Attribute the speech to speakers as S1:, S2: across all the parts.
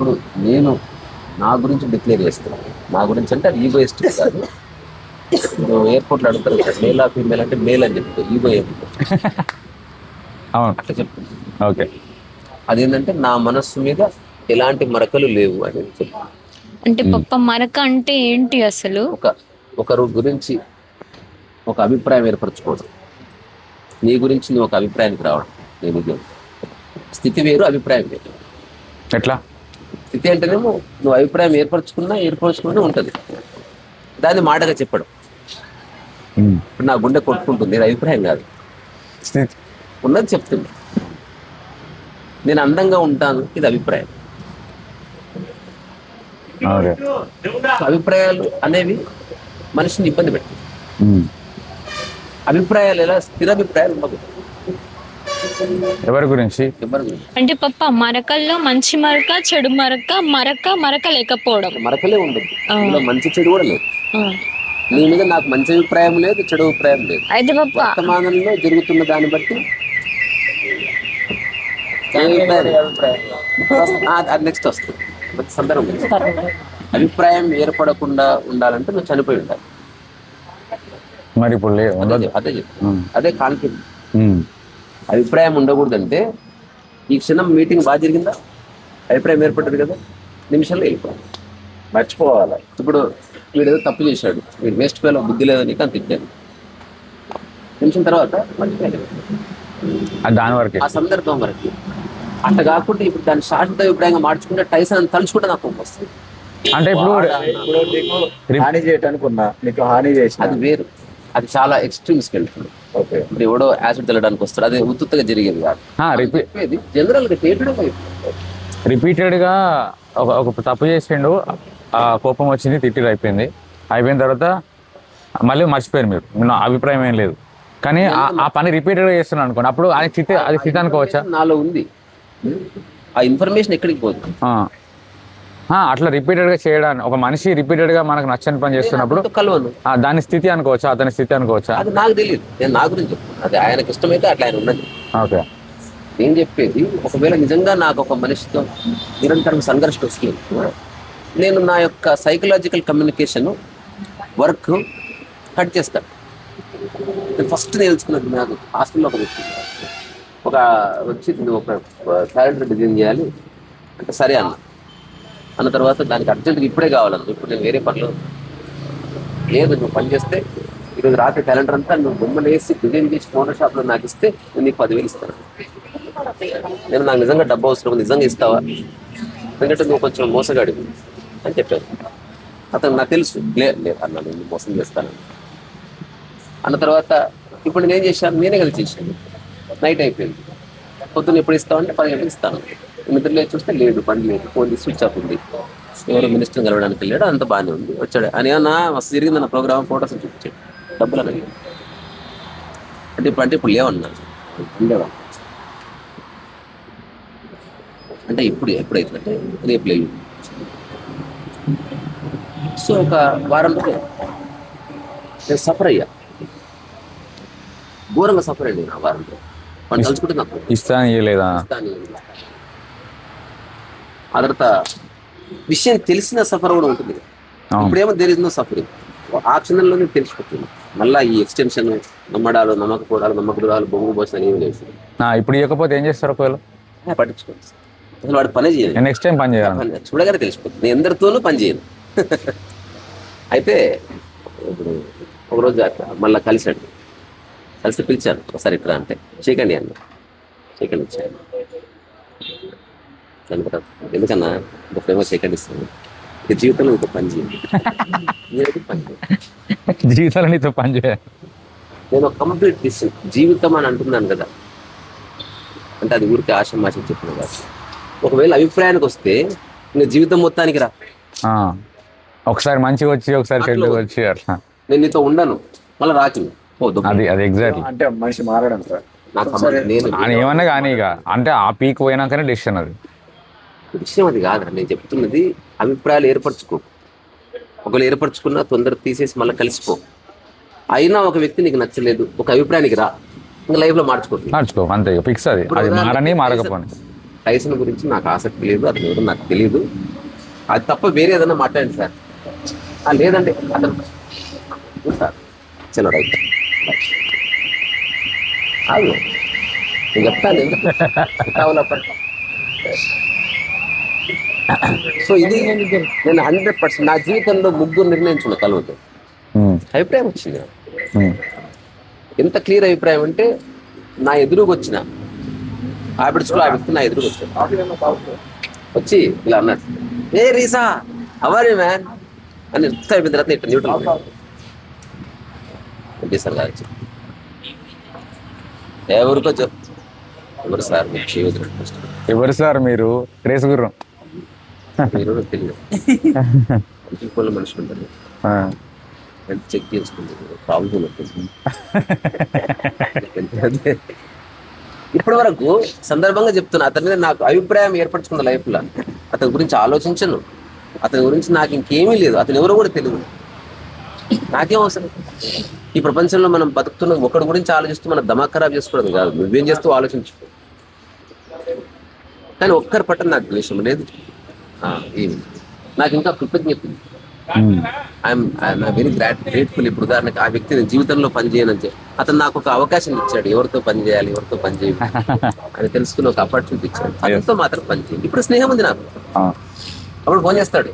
S1: ఇప్పుడు నేను నా గురించి డిక్లేర్ చేస్తున్నాను. నా గురించి అంటే అది ఈగోయిస్ట్ కాదు. ఇప్పుడు ఎయిర్పోర్ట్లో అడుగుతారు కదా మేల్ ఆ ఫీమేల్ అంటే మేల్ అని చెప్తారు. ఈగో
S2: అవును.
S1: అట్లా చెప్తుంది
S2: ఓకే.
S1: అదేంటంటే నా మనస్సు మీద ఎలాంటి మరకలు లేవు అనేది చెప్తాను.
S3: అంటే పప్ప మరక అంటే ఏంటి అసలు?
S1: ఒక ఒకరు గురించి ఒక అభిప్రాయం ఏర్పరచుకోవడం. నీ గురించి నువ్వు ఒక అభిప్రాయానికి రావడం. నేను స్థితి వేరు అభిప్రాయం వేరు.
S2: ఎట్లా?
S1: స్థితి అంటేనేమో నువ్వు అభిప్రాయం ఏర్పరచుకున్నా ఏర్పరచుకున్నా ఉంటుంది. దాన్ని మాటగా చెప్పడం. ఇప్పుడు నా గుండె కొట్టుకుంటుంది ఇది అభిప్రాయం కాదు. ఉన్నది చెప్తుంది. నేను అందంగా ఉంటాను ఇది అభిప్రాయం. అభిప్రాయాలు అనేవి మనిషిని ఇబ్బంది
S2: ఉమ్.
S1: అభిప్రాయాలు ఎలా స్థిర అభిప్రాయాలు ఉండదు
S2: ఎవరి గురించి?
S3: అంటే పప్ప మరకల్లో మంచి మరక చెడు మరక మరక మరక లేకపోవడం.
S1: మరకలే ఉండదు. మంచి చెడు కూడా లేదు. నీ మీద నాకు మంచి అభిప్రాయం లేదు చెడు అభిప్రాయం లేదు.
S3: అయితే పప్ప
S1: వర్తమానంలో జరుగుతున్న దాన్ని బట్టి నెక్స్ట్ వస్తుంది. సందర్భం. అభిప్రాయం ఏర్పడకుండా ఉండాలంటే నువ్వు చనిపోయి ఉండాలి.
S2: మరి ఇప్పుడు
S1: అదే అదే చెప్పు. అభిప్రాయం ఉండకూడదంటే ఈ క్షణం మీటింగ్ బాగా జరిగిందా? అభిప్రాయం ఏర్పడ్డది కదా. నిమిషంలో వెళ్ళిపోవాలి. మర్చిపోవాలి. ఇప్పుడు వీడు ఏదో తప్పు చేశాడు. వీడు వేస్ట్ పేలో బుద్ధి లేదని అని తిట్టాను నిమిషం తర్వాత మర్చిపోయాను
S2: అది దాని వరకే.
S1: ఆ సందర్భం వరకు. అట్లా కాకుండా ఇప్పుడు దాన్ని శాశ్వత అభిప్రాయంగా మార్చుకుంటే టైసన్ అని తలుచుకుంటే నాకు కోపం వస్తుంది.
S2: అంటే ఇప్పుడు
S4: ఇప్పుడు నీకు హాని చేయటానికి ఉన్నా నీకు హాని చేసిన.
S1: అది వేరు. అది చాలా ఎక్స్ట్రీమ్స్కి వెళ్తుంది ఇప్పుడు ఎవడో యాసిడ్ తెల్లడానికి వస్తాడు. అది ఉత్తుగా జరిగేది కాదు.
S2: జనరల్గా రిపీటెడ్గా ఒక ఒక తప్పు చేసిండు. ఆ కోపం వచ్చింది తిట్టిరు అయిపోయింది. అయిపోయిన తర్వాత మళ్ళీ మర్చిపోయారు మీరు. నా అభిప్రాయం ఏం లేదు. కానీ ఆ- ఆ పని రిపీటెడ్గా చేస్తున్నాను అనుకోండి. అప్పుడు అది స్థితి అది స్థితి అనుకోవచ్చా
S1: నాలో ఉంది. ఆ ఇన్ఫర్మేషన్ ఎక్కడికి పోదు.
S2: అట్లా రిపీటెడ్గా చేయడానికి ఒక మనిషి రిపీటెడ్గా మనకు నచ్చని పని చేస్తున్నప్పుడు
S1: కలవను.
S2: దాని స్థితి అనుకోవచ్చా అతని స్థితి అనుకోవచ్చా?
S1: అది నాకు తెలియదు నేను నా గురించి అది ఆయనకి ఇష్టమైతే అట్లా ఆయన ఉన్నది
S2: ఓకే.
S1: నేను చెప్పేది ఒకవేళ నిజంగా నాకు ఒక మనిషితో నిరంతరం సంఘర్షణ వస్తుంది నేను నా యొక్క సైకలాజికల్ కమ్యూనికేషన్ వర్క్ కట్ చేస్తాను నేను ఫస్ట్ నేర్చుకున్నది నాకు హాస్టల్లో ఒక వ్యక్తి ఒక వచ్చి ఒక క్యాలెండర్ డిజైన్ చేయాలి. అంటే సరే అన్న. అన్న తర్వాత దానికి అర్జెంట్గా ఇప్పుడే కావాలను ఇప్పుడు నేను వేరే పనులు లేదు నువ్వు పని చేస్తే ఈరోజు రాత్రి క్యాలెండర్ అంతా నువ్వు బొమ్మలు వేసి డిజైన్ చేసి ఫోటోషాప్లో నాకు ఇస్తే నేను నీకు పదివేలు ఇస్తాను. నేను నాకు నిజంగా డబ్బు అవసరం నిజంగా ఇస్తావా? ఎందుకంటే నువ్వు కొంచెం మోసగాడి అని చెప్పాను. అతను నాకు తెలుసు. లేదు లేదు అన్న నేను మోసం చేస్తాను అన్న తర్వాత ఇప్పుడు నేనేం చేశాను? నేనే కలిసి చేశాను. నైట్ అయిపోయింది. పొద్దున్న ఎప్పుడు ఇస్తామంటే పది గంటలకు ఇస్తాను. నిద్ర లేచి చూస్తే లేదు బండి లేదు ఫోన్ తీసి స్విచ్ ఆఫ్ ఉంది. ఎవరు మినిస్టర్ కలవడానికి వెళ్ళాడు అంత బాగానే ఉంది. వచ్చాడు. అని నా మస్తు జరిగింది నా ప్రోగ్రామ్ ఫోటోస్ చూపించాడు. డబ్బులు అనేది అంటే ఇప్పుడు అంటే ఇప్పుడు లేవన్నా ఉండేవా? అంటే ఇప్పుడు ఎప్పుడైతుందంటే రేపు లేవు. సో ఒక వారం నేను సఫర్ అయ్యా. ఘోరంగా సఫర్ అయ్యింది నా ఆ
S2: ఇస్తాను
S1: ఆ తర్వాత విషయం తెలిసిన సఫర్ కూడా ఉంటుంది. ఇప్పుడేమో దేర్ ఇస్ నో సఫరింగ్ ఆ క్షణంలోనే తెలిసిపోతుంది మళ్ళీ ఈ ఎక్స్టెన్షన్ నమ్మడాలు నమ్మకపోవడాలు నమ్మకద్రోహాలు బొంగు పోసిన ఏం లేదు
S2: ఇప్పుడు ఇవ్వకపోతే ఏం చేస్తారు ఒకవేళ?
S1: పట్టించుకోండి అసలు వాడు పనే చేయను
S2: నెక్స్ట్ టైం పని చేయాలి
S1: చూడగానే తెలిసిపోతుంది. నేను ఎందరితోనూ పని చేయను. అయితే ఇప్పుడు ఒకరోజు మళ్ళీ కలిశాడు. కలిసి పిలిచాను ఒకసారి ఇట్లా అంటే. చేయకండి అన్న. చేయకండి ఇచ్చాను ఎందుకన్నా? ఇప్పుడేమో చేయకండి ఇస్తాను ఇక జీవితంలో ఇంకో పని చేయండి.
S2: జీవితాలు నీతో పని చేయాలి
S1: నేను ఒక కంప్లీట్ డిసిషన్ జీవితం అని అంటున్నాను కదా. అంటే అది ఊరికి ఆశ చెప్పిన కాదు ఒకవేళ అభిప్రాయానికి వస్తే ఇంకా జీవితం మొత్తానికి రా.
S2: ఒకసారి మంచిగా వచ్చి ఒకసారి వచ్చి అట్లా.
S1: నేను నీతో ఉండను. మళ్ళీ రాకి పోదు
S2: అది అది ఎగ్జాక్ట్లీ
S4: అంటే మనిషి మారడం సార్.
S1: నేను
S2: ఏమన్నా కానీ ఇక అంటే ఆ పీక్ పోయినాకనే డెసిషన్ అది.
S1: విషయం అది కాదు నేను చెప్తున్నది అభిప్రాయాలు ఏర్పరచుకో. ఒకవేళ ఏర్పరచుకున్నా తొందర తీసేసి మళ్ళీ కలిసిపో. అయినా ఒక వ్యక్తి నీకు నచ్చలేదు ఒక అభిప్రాయానికి రా ఇంకా లైఫ్లో మార్చుకో
S2: నడుచుకో అంతే ఫిక్స్ అది. అది మారని మారకపోని.
S1: టైసన్ గురించి నాకు ఆసక్తి లేదు అతను ఎవరు నాకు తెలియదు అది తప్ప వేరే ఏదైనా మాట్లాడండి సార్. "ఆ, లేదండి అతను "అవును సార్ చిన్న రైట్ ఆగు. నేను చెప్తాను ఎందుకు? సో ఇది నేను హండ్రెడ్ పర్సెంట్ నా జీవితంలో ముగ్గురు నిర్ణయించుకున్న
S2: ఉమ్,
S1: అభిప్రాయం వచ్చింది ఎంత క్లియర్ అభిప్రాయం అంటే నా ఎదురుగా వచ్చిన హ్యాబిట్స్లో ఆ వ్యక్తి నా ఎదురుగా వచ్చాడు వచ్చి ఇలా అన్నాడు. ఏ రీసా అవర్ మ్యాన్ అని ఎంత అయిపోయిన తర్వాత ఇట్లా న్యూట్రల్ సార్ గారు వచ్చి, ఎవరికో ఎవరు సార్
S2: ఎవరు సార్ మీరు? రేసు గుర్రం.
S1: మీరు తెలియదు. మనుషులు ఉంటారు. హెల్త్ చెక్ చేసుకుంటారు ప్రాబ్లం ఉంటుంది ఇప్పటి వరకు సందర్భంగా చెప్తున్నా అతని మీద నాకు అభిప్రాయం ఏర్పరచుకున్న లైఫ్లో అతని గురించి ఆలోచించను. అతని గురించి నాకు ఇంకేమీ లేదు. అతను ఎవరో కూడా తెలియదు. నాకేం అవసరం? ఈ ప్రపంచంలో మనం బతుకుతున్న ఒకటి గురించి ఆలోచిస్తూ మనం దమాక్ ఖరాబ్ చేసుకోవడం కాదు. నువ్వేం చేస్తూ ఆలోచించు. కానీ ఒక్కరి పట్ల నాకు ద్వేషం లేదు. నాకు ఇంకా కృతజ్ఞత I'm I'm very great grateful ఇప్పుడు ఉదాహరణకి ఆ వ్యక్తి నేను జీవితంలో పని చేయనని చెప్పి అతను నాకు ఒక అవకాశం ఇచ్చాడు. ఎవరితో పని చేయాలి ఎవరితో పని చేయాలి అని తెలుసుకుని ఒక ఆపర్చునిటీ ఇచ్చాడు. అతనితో మాత్రం పని చేయాలి ఇప్పుడు స్నేహం ఉంది నాకు. అప్పుడు ఫోన్ చేస్తాడు.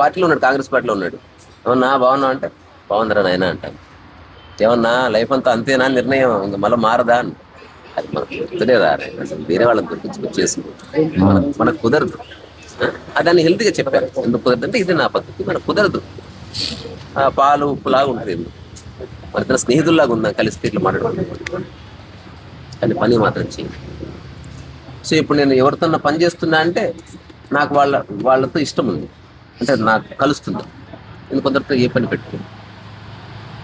S1: పార్టీలో ఉన్నాడు కాంగ్రెస్ పార్టీలో ఉన్నాడు. ఏమన్నా బాగున్నా అంటే బాగుందిరా నాయన అంటాను. ఏమన్నా లైఫ్ అంతా అంతేనా నిర్ణయం? ఇంక మళ్ళీ మారదా అని అది మనకు గుర్తులేదా అసలు వేరే వాళ్ళని గుర్తించుకొని చేసుకుంటాం మనకు కుదరదు. దాన్ని హెల్త్గా చెప్పాను ఎందుకు కుదరదు అంటే ఇది నా పద్ధతి. మనకు కుదరదు. ఆ, పాలు ఉప్పులాగా ఉంటుంది ఎందుకు? మరి తన స్నేహితుల్లాగా ఉందా? కలిసి ఇట్లా మాట్లాడుకుంటాం. కానీ పని మాత్రం చేయండి. సో ఇప్పుడు నేను ఎవరితో పని చేస్తున్నా అంటే నాకు వాళ్ళ వాళ్ళతో ఇష్టం ఉంది. అంటే నాకు కలుస్తుంది. నేను కొందరితో ఏ పని పెట్టుకోను.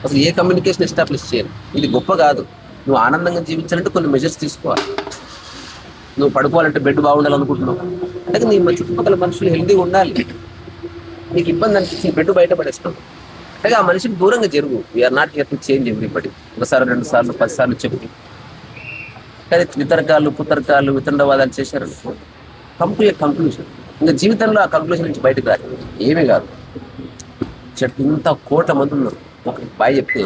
S1: అసలు ఏ కమ్యూనికేషన్ ఎస్టాబ్లిష్ చేయను. ఇది గొప్ప కాదు. నువ్వు ఆనందంగా జీవించాలంటే కొన్ని మెజర్స్ తీసుకోవాలి. నువ్వు పడుకోవాలంటే బెడ్ బాగుండాలనుకుంటున్నావు. అంటే నీ చుట్టుపక్కల మనుషులు హెల్తీగా ఉండాలి. నీకు ఇబ్బంది అనిపించి బెడ్ బయట పడేస్తావు అంటే ఆ మనిషికి దూరంగా జరుగు. We're not here to change everybody ఒకసారి రెండు సార్లు పది సార్లు చెప్పు. కానీ వితరకాలు పుతరకాలు వితండవాదాలు చేశారు కంప్లీట్ కంక్లూషన్ ఇంకా జీవితంలో ఆ కంక్లూషన్ నుంచి బయటకు రాదు. ఏమీ కాదు. చెట్టు ఇంత కోట మంది ఉన్నారు. ఒక బాయ్ చెప్తే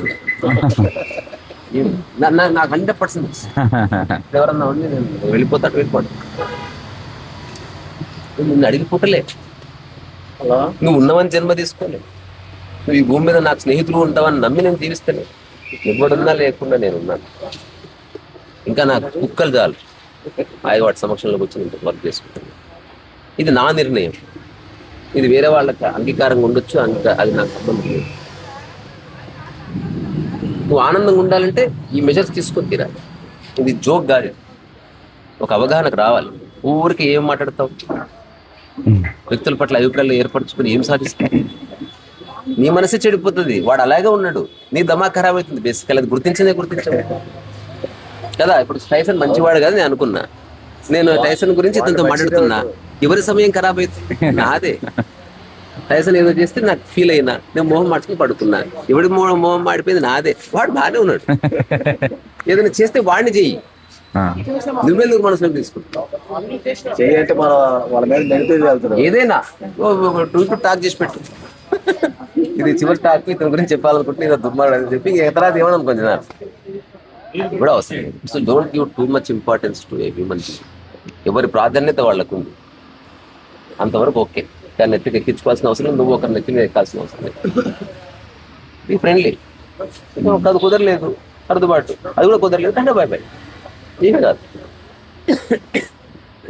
S1: నాకు హండ్రెడ్ పర్సెంట్. ఎవరన్నా ఉండి నేను వెళ్ళిపోతాడు వెళ్ళిపోతాడు నువ్వు నిన్ను అడిగి పుట్టలే. నువ్వు ఉన్నవని జన్మ తీసుకోలే. నువ్వు ఈ భూమి మీద నాకు స్నేహితులు ఉంటావని నమ్మి నేను జీవిస్తాను ఎవడున్నా లేకుండా నేను ఉన్నాను. ఇంకా నాకు కుక్కలు చాలు. ఆయన వాటి సమక్షంలో కూర్చొని ఇంత వర్క్ చేసుకుంటాను. ఇది నా నిర్ణయం. ఇది వేరే వాళ్ళకి అంగీకారంగా ఉండొచ్చు అంగీకా అది నాకు సంబంధం లేదు నువ్వు ఆనందంగా ఉండాలంటే ఈ మెజర్స్ తీసుకొని తీరాలి. ఇది జోక్ గారి ఒక అవగాహనకు రావాలి. ఊరికి ఏం మాట్లాడతావు? వ్యక్తుల పట్ల అభిప్రాయాలు ఏర్పరచుకుని ఏం సాధిస్తావు? నీ మనసే చెడిపోతుంది. వాడు అలాగే ఉన్నాడు. నీ దమా ఖరాబ్ అవుతుంది. బేసికల్ అది గుర్తించనే గుర్తించవు. కదా? ఇప్పుడు టైసన్ మంచివాడు కదా నేను అనుకున్నా. నేను టైసన్ గురించి ఇతనితో మాట్లాడుతున్నా. ఎవరి సమయం ఖరాబ్ అవుతుంది? నాదే. టైసన్ ఏదో చేస్తే నాకు ఫీల్ అయినా నేను మొహం మార్చుకుని పడుకున్నా. ఎవడి మొహం మొహం మాడిపోయింది? నాదే. వాడు బాగానే ఉన్నాడు. ఏదైనా చేస్తే వాడిని చెయ్యి.
S2: ఆ,
S1: నువ్వెందుకు మనసులోకి తీసుకుంటావు ఏదైనా. టూ టు టాక్ చేసి పెట్టు. ఇది చివరి టాక్ ఇతని గురించి చెప్పాలనుకుంటే ఏదో దుమ్మాడు అని చెప్పి తర్వాత ఏమన్నా కొంచెం కూడా అవసరం so don't give too much importance to a human ఎవరి ప్రాధాన్యత వాళ్ళకు ఉంది అంతవరకు ఓకే. దాన్ని ఎత్తికి ఎక్కించుకోవాల్సిన అవసరం లేదు, నువ్వు ఒకరిని ఎత్తి మీద ఎక్కాల్సిన అవసరం లేదు. బీ ఫ్రెండ్లీ అది కుదరలేదు. సర్దుబాటు. అది కూడా కుదరలేదు. అంటే బాయ్ బాయ్ ఏమీ కాదు.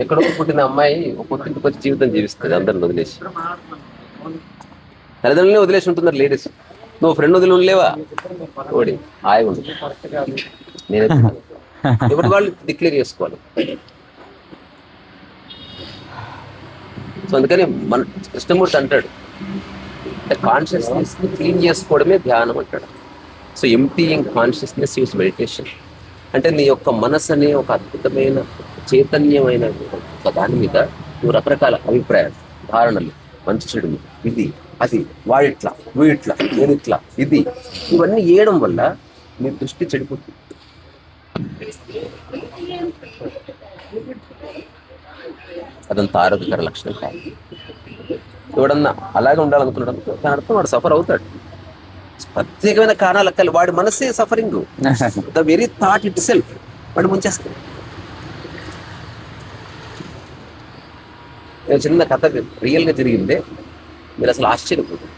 S1: ఎక్కడో పుట్టిన అమ్మాయి ఒక పుట్టింటికి వచ్చి జీవితం జీవిస్తుంది. అందరిని వదిలేసి. తల్లిదండ్రులనే వదిలేసి ఉంటున్నారు లేడీస్ నువ్వు ఫ్రెండ్ వదిలి ఉండలేవా? ఓడి హాయిగా ఉండు. నేను ఎవరి వాళ్ళు డిక్లేర్ చేసుకోవాలి? సో అందుకని మన కృష్ణమూర్తి అంటాడు కాన్షియస్నెస్ని క్లీన్ చేసుకోవడమే ధ్యానం అంటాడు. So emptying consciousness is meditation అంటే నీ యొక్క మనసు అనే ఒక అద్భుతమైన చైతన్యమైన ఒక దాని మీద నువ్వు రకరకాల అభిప్రాయాలు ధారణలు మంచి చెడు ఇది అది వాడిట్లా వీడిట్లా నేను ఇట్లా ఇది ఇవన్నీ వేయడం వల్ల నీ దృష్టి చెడిపోతుంది. అదంత ఆరోగ్యకర లక్షణం కాదు. ఎవడన్నా అలాగే ఉండాలనుకున్నాడు అనుకో, దాని అర్థం వాడు సఫర్ అవుతాడు. ప్రత్యేకమైన కారణాలు అక్కలు వాడి మనసే suffering. The very thought itself వాడు ముంచేస్తాడు. నేను చిన్న కథ రియల్గా జరిగిందే. మీరు అసలు ఆశ్చర్యపోతుంది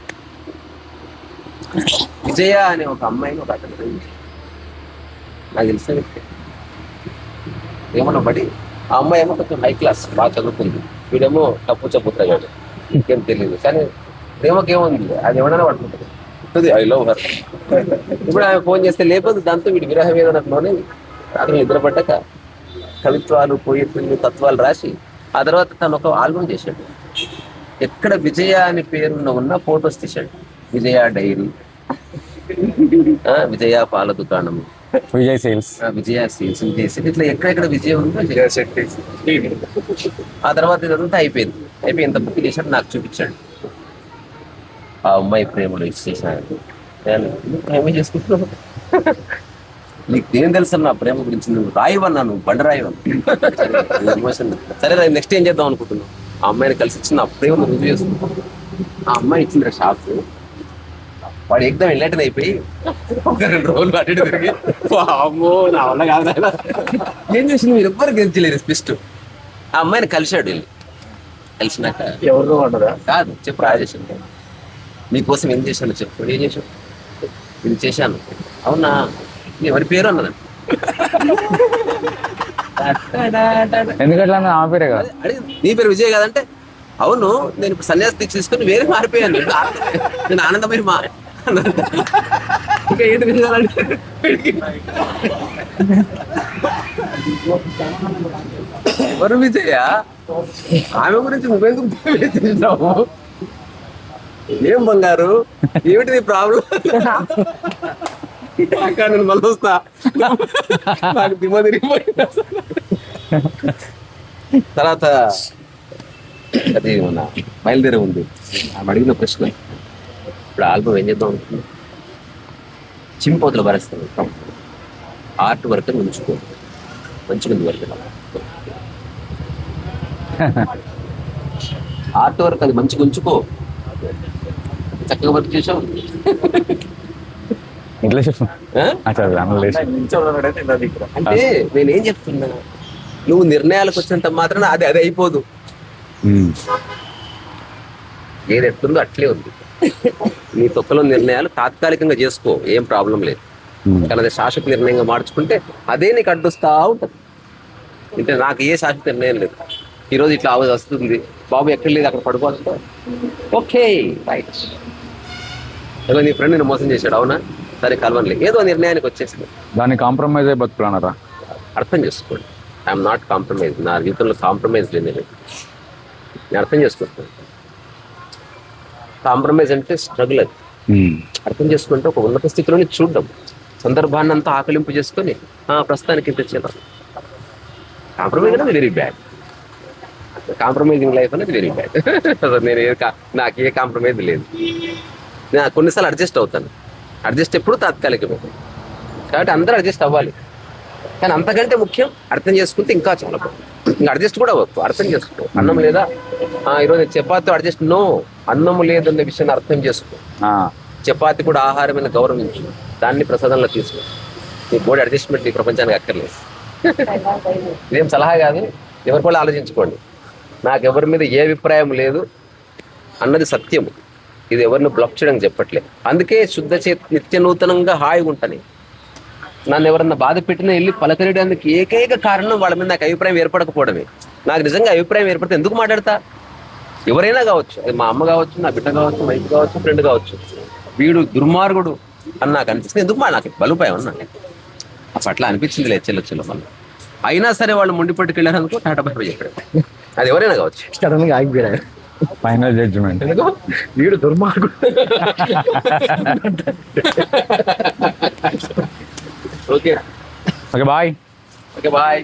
S1: విజయ అనే ఒక అమ్మాయిని ఒక అతను. నాకు తెలిసిన వ్యక్తి. ఏమన్నా బడి ఆ అమ్మాయి ఏమో కొంచెం హై క్లాస్ బాగా చదువుకుంది. వీడేమో తప్పు చెప్పుతాడు ఇంకేం తెలియదు కానీ ప్రేమకేముంది? అది ఎవరైనా పడుకుంటుంది ఐ లవ్ హర్ ఇప్పుడు ఆమె ఫోన్ చేస్తే లేకపోతే దాంతో వీడి విరహ వేదనలోనే రాత్రి నిద్రపడ్డాక కవిత్వాలు పోయిట్లు తత్వాలు రాసి ఆ తర్వాత తను ఒక ఆల్బమ్ చేశాడు. ఎక్కడ విజయ అని పేరున్న ఉన్న ఫొటోస్ తీశాడు. విజయ డైరీ. విజయ పాల దుకాణం
S2: విజయ్ సేల్స్.
S1: ఆ, విజయ సీన్స్ విజయ సీన్స్ ఇట్లా ఎక్కడెక్కడ విజయం ఉందో చేశాడు. ఆ తర్వాత ఇదంతా అయిపోయింది. అయిపోయి ఇంత బుక్ చేశాడు నాకు చూపించాడు. ఆ అమ్మాయి ప్రేమలో ఇచ్చేసాడు నేను ఏమీ చేసుకుంటున్నావు? నీకు ఏం తెలుసు నా ప్రేమ గురించి నువ్వు రాయివన్నా నువ్వు బండ రాయివన్నా ఎమోషన్ సరే నెక్స్ట్ ఏం చేద్దాం అనుకుంటున్నావు? ఆ అమ్మాయిని కలిసి ఇచ్చిన నా ప్రేమను రుజువు ఆ అమ్మాయి ఇచ్చిన షాప్ వాడు ఎగ్దాం ఎల్లటన్ అయిపోయి ఒక రెండు రోజులు అటు తిరిగి అమ్మో నా వల్ల కాదు. ఏం చేసి మీరు ఎవ్వరు గెలిచలేరు స్పిస్ట్ ఆ అమ్మాయిని కలిశాడు వెళ్ళి. కలిసినాక.
S4: ఎవరితో ఉండదా
S1: కాదు చెప్పు రాజేష్. నీకోసం ఏం చేశాను చెప్పు ఏం చేశావు ఇది చేశాను. అవునా? నీ ఎవరి పేరు అన్నదండి
S2: ఎందుకంటే ఆమె పేరే కదా.
S1: నీ పేరు విజయ్ కాదంటే అవును నేను సన్యాసి తీసుకుని వేరే మారిపోయాను. నేను ఆనందమైన మా ఇంకా ఏది విషయాలంటే ఎవరు విజయ? ఆమె గురించి నువ్వెందుకు చేసినావు ఏం బంగారు? ఏమిటి ప్రాబ్లం నేను మళ్ళీ వస్తా. నాకు దిమ్మ తిరిగిపోయింది తర్వాత అది మన బయలుదేరి ఉంది. ఆమె అడిగిన ప్రశ్న. ఇప్పుడు ఆల్బమ్ ఏం చేద్దాం అనుకుంటున్నాం చింపోతులు భరిస్తాం మొత్తం ఆర్ట్ వర్క్ ఉంచుకో మంచిగా ఉంది వర్క్ ఆర్ట్ వర్క్ అది మంచిగా ఉంచుకో. చక్కగా వర్క్
S4: నా దగ్గర
S1: అంటే నేనేం చెప్తున్నా? నువ్వు నిర్ణయాలకు వచ్చినంత మాత్రాన అది అది అయిపోదు. ఏది ఎట్లుందో అట్లే ఉంది. నీ తొక్కలో నిర్ణయాలు తాత్కాలికంగా చేసుకో ఏం ప్రాబ్లం లేదు. కానీ అది శాశ్వత నిర్ణయంగా మార్చుకుంటే అదే నీకు అడ్డొస్తా ఉంటుంది. అంటే నాకు ఏ శాశ్వత నిర్ణయం లేదు. ఈరోజు ఇట్లా ఆవాజ్ వస్తుంది. బాబు ఎక్కడ లేదు అక్కడ పడుకోవచ్చు ఓకే రైట్. ఏదో నీ ఫ్రెండ్ నేను మోసం చేశాడు అవునా? సరే కలవనులే ఏదో నిర్ణయానికి వచ్చేసింది.
S2: దాన్ని కాంప్రమైజ్ అయి బతుకున్నారా
S1: అర్థం చేసుకోండి. ఐఎమ్ నాట్ కాంప్రమైజ్ నా జీవితంలో కాంప్రమైజ్ లేదు. నేను నేను అర్థం చేసుకుంటాను కాంప్రమైజ్ అంటే స్ట్రగుల్ అది. అర్థం చేసుకుంటే ఒక ఉన్నత స్థితిలోని చూడడం. సందర్భాన్ని అంతా ఆకలింపు చేసుకొని ప్రస్తుతానికి ఇంత చేద్దాం. కాంప్రమైజ్ అనేది వెరీ బ్యాడ్ కాంప్రమైజింగ్ లైఫ్ అనేది వెరీ బ్యాడ్ నేను ఏ కా- నాకు ఏ కాంప్రమైజ్ లేదు. నేను కొన్నిసార్లు అడ్జస్ట్ అవుతాను. అడ్జస్ట్ ఎప్పుడు తాత్కాలికమే. కాబట్టి అందరూ అడ్జస్ట్ అవ్వాలి. కానీ అంతకంటే ముఖ్యం అర్థం చేసుకుంటే ఇంకా చాలా బాగుంది ఇంకా అడ్జస్ట్ కూడా అవ్వచ్చు అర్థం చేసుకో. అన్నం లేదా ఆ, ఈరోజు చపాతి అడ్జస్ట్ నో అన్నం లేదన్న విషయాన్ని అర్థం చేసుకో. చపాతి కూడా ఆహారమైన గౌరవించు. దాన్ని ప్రసాదంలో తీసుకో. నీ బోడీ అడ్జస్ట్మెంట్ ఈ ప్రపంచానికి అక్కర్లేదు. ఇదేం సలహా కాదు ఎవరి కూడా ఆలోచించుకోండి. నాకు ఎవరి మీద ఏ అభిప్రాయం లేదు అన్నది సత్యం ఇది ఎవరిని బ్లఫ్ చేయడం చెప్పట్లేదు. అందుకే శుద్ధ చే నిత్య నూతనంగా హాయిగా ఉంటాను. నన్ను ఎవరన్నా బాధ పెట్టినా వెళ్ళి పలకరియడానికి ఏకైక కారణం వాళ్ళ మీద నాకు అభిప్రాయం ఏర్పడకపోవడమే. నాకు నిజంగా అభిప్రాయం ఏర్పడితే ఎందుకు మాట్లాడతా? ఎవరైనా కావచ్చు అది మా అమ్మ కావచ్చు నా బిడ్డ కావచ్చు వైఫ్ కావచ్చు ఫ్రెండ్ కావచ్చు. వీడు దుర్మార్గుడు అని నాకు అనిపిస్తుంది ఎందుకు మా నాకు బలుపాయం అన్నా. అట్లా అనిపించింది లేదు చెల్లొచ్చులో మళ్ళీ. అయినా సరే వాళ్ళు ముండి పట్టుకెళ్ళారనుకో టాటా బై బై చెప్పాడు. అది ఎవరైనా కావచ్చు.
S4: సడన్గా ఆగిపోయాడు.
S2: ఫైనల్ జడ్జిమెంట్
S1: ఎందుకు?
S4: వీడు దుర్మార్గుడు.
S1: Okay
S2: okay bye
S1: okay bye